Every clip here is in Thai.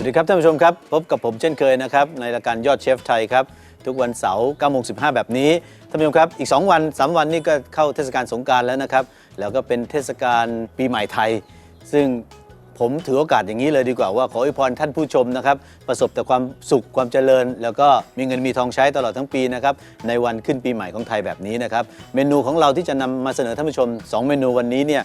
วัสดีครับท่านผู้ชมครับ พบกับผมเช่นเคยนะครับ ในรายการยอดเชฟไทยครับ ทุกวันเสาร์9โมง15 แบบนี้ ท่านผู้ชมครับ อีก 2 วัน 3 วันนี่ก็เข้าเทศกาลสงกรารแล้วนะครับ แล้วก็เป็นเทศกาลปีใหม่ไทย ซึ่งผมถือโอกาสอย่างนี้เลยดีกว่าว่าขออวยพรท่านผู้ชมนะครับ ประสบแต่ความสุขความเจริญ แล้วก็มีเงินมีทองใช้ตลอดทั้งปีนะครับในวันขึ้นปีใหม่ของไทยแบบนี้นะครับ เมนูของเราที่จะนำมาเสนอท่านผู้ชม 2 เมนูวันนี้เนี่ย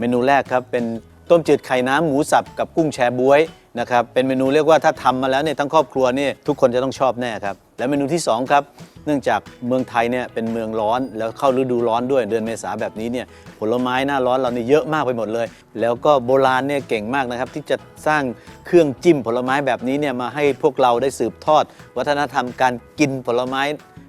เมนูแรกครับเป็น ต้มจืดไข่น้ำหมูสับกับกุ้งแชบ๊วยนะครับเป็นเมนูเรียกว่าถ้าทำมาแล้วเนี่ยทั้งครอบครัวเนี่ยทุกคนจะต้องชอบแน่ครับและเมนูที่สองครับ เนื่องจากเมืองไทยเนี่ยเป็นเมืองร้อนแล้วเข้าฤดูร้อนด้วยเดือนเมษาแบบนี้เนี่ยผลไม้หน้าร้อนเราเนี่ยเยอะมากไปหมดเลย แล้วก็โบราณเนี่ยเก่งมากนะครับที่จะสร้างเครื่องจิ้มผลไม้แบบนี้เนี่ยมาให้พวกเราได้สืบทอด วัฒนธรรมการกินผลไม้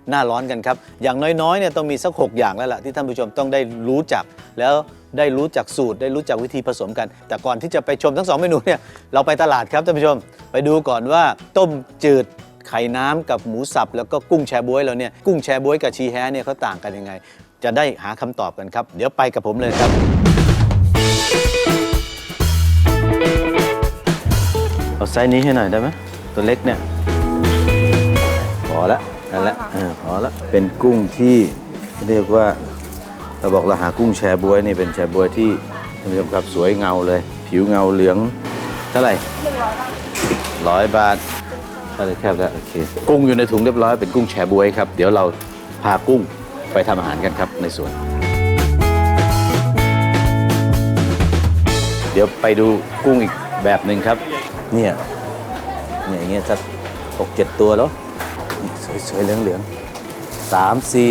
หน้าร้อนกันครับ อย่างน้อยๆเนี่ยต้องมีสักหกอย่างแล้วล่ะที่ท่านผู้ชมต้องได้รู้จัก แล้วได้รู้จักสูตร ได้รู้จักวิธีผสมกัน แต่ก่อนที่จะไปชมทั้งสองเมนูเนี่ยเราไปตลาดครับท่านผู้ชม ไปดูก่อนว่าต้มจืดไข่น้ำกับหมูสับ แล้วก็กุ้งแชบ๊วยเราเนี่ยกุ้งแชบ๊วยกับชีแฮเนี่ยเขาต่างกันยังไง จะได้หาคำตอบกันครับ เดี๋ยวไปกับผมเลยครับ เอาไซส์นี้ให้หน่อยได้ไหมตัวเล็กเนี่ยพอละ นั่นละเออพอละเป็นกุ้งที่เรียกว่าเราบอกเราหากุ้งแชบวยนี่เป็นแชบวยที่ท่านผู้ชมครับสวยเงาเลย ผิวเงาเหลืองเท่าไหร่ร้อยบาทเท่าไหร่แคบแล้วโอเคกุ้งอยู่ในถุงเรียบร้อยเป็นกุ้งแชบวยครับ เดี๋ยวเราพากุ้งไปทำอาหารกันครับในสวน เดี๋ยวไปดูกุ้งอีกแบบหนึ่งครับ เนี่ยเนี่ยอย่างเงี้ยสักหกเจ็ดตัวแล้วนี่ สวยๆเหลืองๆสามสี่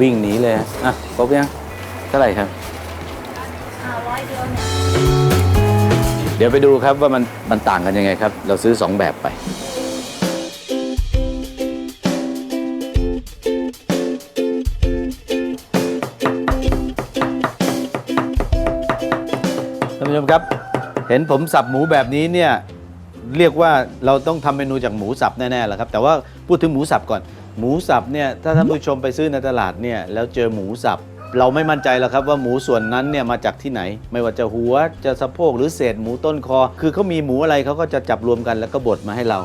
วิ่งหนีเลย อะครบยังเท่าไหร่ครับเดี๋ยวไปดูครับว่ามันมันต่างกันยังไงครับ เราซื้อ2แบบไปท่านผู้ชมครับ เห็นผมสับหมูแบบนี้เนี่ย เรียกว่าเราต้องทำเมนูจากหมูสับแน่ๆแหละครับ แต่ว่าพูดถึงหมูสับก่อน หมูสับเนี่ยถ้าท่านผู้ชมไปซื้อในตลาดเนี่ยแล้วเจอหมูสับ เราไม่มั่นใจแล้วครับว่าหมูส่วนนั้นเนี่ยมาจากที่ไหน ไม่ว่าจะหัวจะสะโพกหรือเศษหมูต้นคอ คือเขามีหมูอะไรเขาก็จะจับรวมกันแล้วก็บดมาให้เรา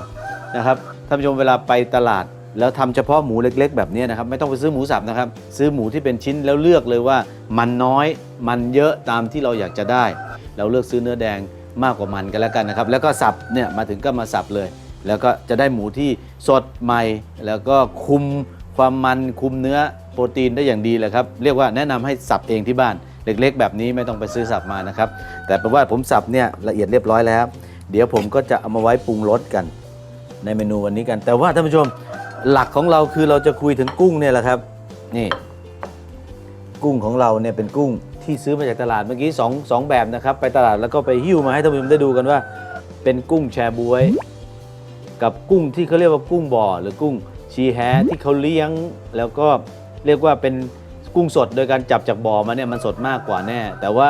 นะครับท่านผู้ชมเวลาไปตลาด แล้วทำเฉพาะหมูเล็กๆ แบบนี้นะครับไม่ต้องไปซื้อหมูสับนะครับซื้อหมูที่เป็นชิ้นแล้วเลือกเลยว่า มันน้อยมันเยอะตามที่เราอยากจะได้ เราเลือกซื้อเนื้อแดง มากกว่ามันกันแล้วกันนะครับ แล้วก็สับเนี่ยมาถึงก็มาสับเลย แล้วก็จะได้หมูที่สดใหม่ แล้วก็คุมความมันคุมเนื้อโปรตีนได้อย่างดีเลยครับเรียกว่าแนะนำให้สับเองที่บ้านเล็กๆ แบบนี้ไม่ต้องไปซื้อสับมานะครับ แต่แปลว่าผมสับเนี่ยละเอียดเรียบร้อยแล้ว เดี๋ยวผมก็จะเอามาไว้ปรุงรสกัน ในเมนูวันนี้กัน แต่ว่าท่านผู้ชมหลักของเราคือเราจะคุยถึงกุ้งเนี่ยแหละครับ นี่ กุ้งของเราเนี่ยเป็นกุ้ง ที่ซื้อมาจากตลาดเมื่อกี้สองสองแบบนะครับ ไปตลาดแล้วก็ไปหิ้วมาให้ท่านผู้ชมได้ดูกันว่า เป็นกุ้งแชบวย กับกุ้งที่เขาเรียกว่ากุ้งบ่อ หรือกุ้งชีแฮที่เขาเลี้ยง แล้วก็เรียกว่าเป็นกุ้งสดโดยการจับจากบ่อมาเนี่ยมันสดมากกว่าแน่ แต่ว่า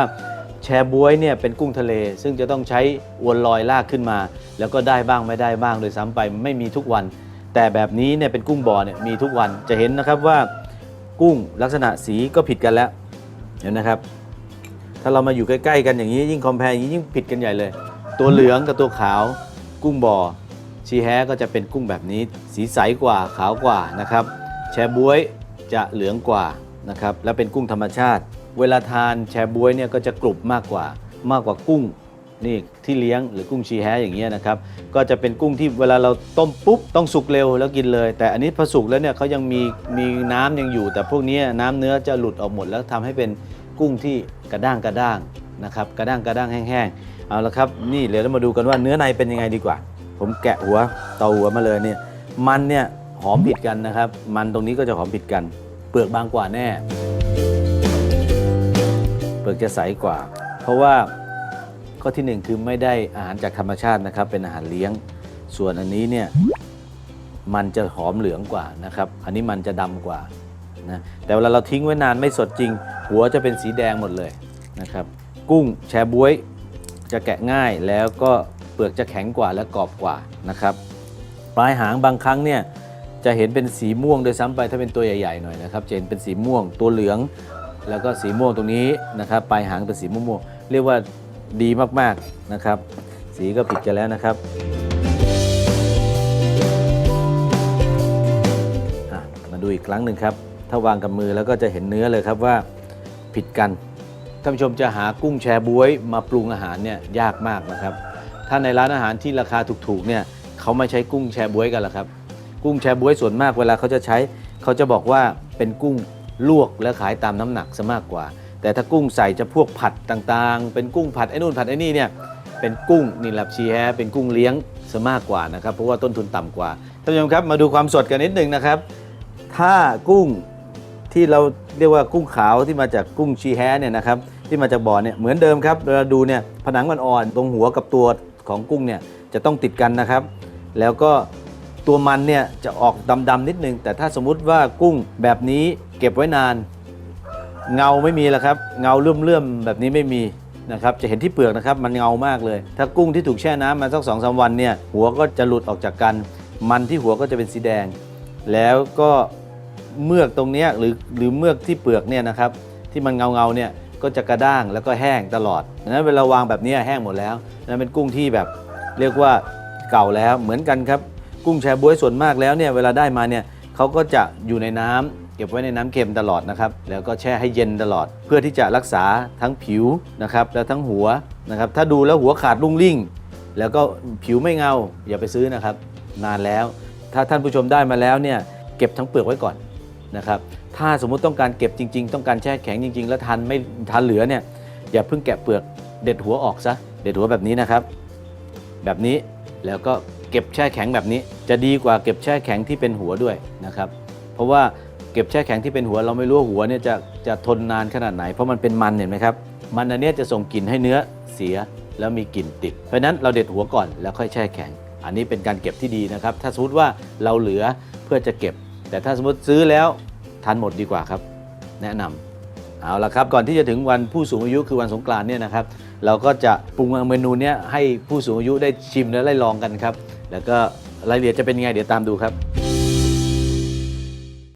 แชบวยเนี่ยเป็นกุ้งทะเล ซึ่งจะต้องใช้อวนลอยลากขึ้นมา แล้วก็ได้บ้างไม่ได้บ้างโดยซ้ำไปไม่มีทุกวัน แต่แบบนี้เนี่ยเป็นกุ้งบ่อเนี่ยมีทุกวันจะเห็นนะครับว่ากุ้งลักษณะสีก็ผิดกันแล้ว เห็นนะครับ ถ้าเรามาอยู่ใกล้ๆกันอย่างนี้ยิ่งคอมเพลยิ่งผิดกันใหญ่เลย ตัวเหลืองกับตัวขาวกุ้งบ่อชีแฮก็จะเป็นกุ้งแบบนี้ สีใสกว่าขาวกว่านะครับ แชบวยจะเหลืองกว่านะครับและเป็นกุ้งธรรมชาติ เวลาทานแชบวยเนี่ยก็จะกรุบมากกว่ามากกว่ากุ้งนี่ที่เลี้ยงหรือกุ้งชีแฮอย่างเงี้ยนะครับ ก็จะเป็นกุ้งที่เวลาเราต้มปุ๊บต้องสุกเร็วแล้วกินเลย แต่อันนี้พอสุกแล้วเนี่ยเขายังมีมีน้ำยังอยู่ แต่พวกนี้น้ำเนื้อจะหลุดออกหมดแล้วทำให้เป็น กุ้งที่กระด้างกระด้างนะครับกระด้างกระด้างแห้งๆเอาละครับนี่เดี๋ยวเรามาดูกันว่าเนื้อในเป็นยังไงดีกว่า ผมแกะหัวเตาหัวมาเลยเนี่ยมันเนี่ยหอมผิดกันนะครับ มันตรงนี้ก็จะหอมผิดกัน เปลือกบางกว่าแน่ เปลือกจะใสกว่า เพราะว่าข้อที่หนึ่งคือไม่ได้อาหารจากธรรมชาตินะครับ เป็นอาหารเลี้ยง ส่วนอันนี้เนี่ยมันจะหอมเหลืองกว่านะครับ อันนี้มันจะดำกว่านะแต่เวลาเราทิ้งไว้นานไม่สดจริง หัวจะเป็นสีแดงหมดเลยนะครับ กุ้งแชบวยจะแกะง่ายแล้วก็เปลือกจะแข็งกว่าและกรอบกว่านะครับ ปลายหางบางครั้งเนี่ยจะเห็นเป็นสีม่วงโดยซ้ำไปถ้าเป็นตัวใหญ่ๆหน่อยนะครับจะเห็นเป็นสีม่วงตัวเหลือง แล้วก็สีม่วงตรงนี้นะครับ ปลายหางเป็นสีม่วงๆเรียกว่าดีมากๆนะครับ สีก็ผิดกันแล้วนะครับมาดูอีกครั้งหนึ่งครับ ถ้าวางกับมือแล้วก็จะเห็นเนื้อเลยครับว่า ผิดกัน ท่านผู้ชมจะหากุ้งแชบวยมาปรุงอาหารเนี่ยยากมากนะครับ ถ้าในร้านอาหารที่ราคาถูกๆเนี่ยเขาไม่ใช้กุ้งแชบวยกันหรอกครับ กุ้งแชบวยส่วนมากเวลาเขาจะใช้เขาจะบอกว่าเป็นกุ้งลวกและขายตามน้ำหนักซะมากกว่า แต่ถ้ากุ้งใส่จะพวกผัดต่างๆ เป็นกุ้งผัดไอ้นู่นผัดไอ้นี่เนี่ยเป็นกุ้งนี่แหละชีแฮเป็นกุ้งเลี้ยงซะมากกว่านะครับเพราะว่าต้นทุนต่ำกว่าท่านผู้ชมครับมาดูความสดกันนิดหนึ่งนะครับ ถ้ากุ้ง ที่เราเรียกว่ากุ้งขาวที่มาจากกุ้งชีแฮเนี่ยนะครับที่มาจากบ่อเนี่ยเหมือนเดิมครับเวลาดูเนี่ยผนังมันอ่อนตรงหัวกับตัวของกุ้งเนี่ยจะต้องติดกันนะครับ แล้วก็ตัวมันเนี่ยจะออกดำๆนิดนึง แต่ถ้าสมมุติว่ากุ้งแบบนี้เก็บไว้นาน เงาไม่มีแล้วครับ เงาเลื่อมๆแบบนี้ไม่มีนะครับจะเห็นที่เปลือกนะครับมันเงามากเลย ถ้ากุ้งที่ถูกแช่น้ำมาสักสองสาวันเนี่ยหัวก็จะหลุดออกจากกัน มันที่หัวก็จะเป็นสีแดง แล้วก็ เมือกตรงนี้หรือหรือเมือกที่เปลือกเนี่ยนะครับที่มันเงาเงาเนี่ยก็จะกระด้างแล้วก็แห้งตลอดดังนั้นเวลาวางแบบนี้แห้งหมดแล้วนั่นเป็นกุ้งที่แบบเรียกว่าเก่าแล้วเหมือนกันครับกุ้งแชบ๊วยส่วนมากแล้วเนี่ยเวลาได้มาเนี่ยเขาก็จะอยู่ในน้ำเก็บไว้ในน้ำเค็มตลอดนะครับแล้วก็แช่ให้เย็นตลอด เพื่อที่จะรักษาทั้งผิวนะครับแล้วทั้งหัวนะครับถ้าดูแล้วหัวขาดรุ่งริ่ง แล้วก็ผิวไม่เงาอย่าไปซื้อนะครับนานแล้ว ถ้าท่านผู้ชมได้มาแล้วเนี่ยเก็บทั้งเปลือกไว้ก่อน นะครับถ้าสมมุติต้องการเก็บจริง ๆ ต้องการแช่แข็งจริง ๆ แล้วทานไม่ทานเหลือเนี่ยอย่าเพิ่งแกะเปลือกเด็ดหัวออกซะเด็ดหัวแบบนี้นะครับ แบบนี้แล้วก็เก็บแช่แข็งแบบนี้ จะดีกว่าเก็บแช่แข็งที่เป็นหัวด้วยนะครับ เพราะว่าเก็บแช่แข็งที่เป็นหัวเราไม่รู้ว่าหัวเนี่ยจะจะทนนานขนาดไหน เพราะมันเป็นมันเห็นไหมครับมันอันนี้จะส่งกลิ่นให้เนื้อเสียแล้วมีกลิ่นติด เพราะนั้นเราเด็ดหัวก่อนแล้วค่อยแช่แข็ง อันนี้เป็นการเก็บที่ดีนะครับ ถ้าสมมติว่าเราเหลือเพื่อจะเก็บ แต่ถ้าสมมติซื้อแล้ว ทานหมดดีกว่าครับ แนะนำเอาละครับก่อนที่จะถึงวันผู้สูงอายุคือวันสงกรานต์เนี่ยนะครับ เราก็จะปรุงเมนูเนี้ยให้ผู้สูงอายุได้ชิมและได้ลองกันครับ แล้วก็รายละเอียดจะเป็นยังไงเดี๋ยวตามดูครับ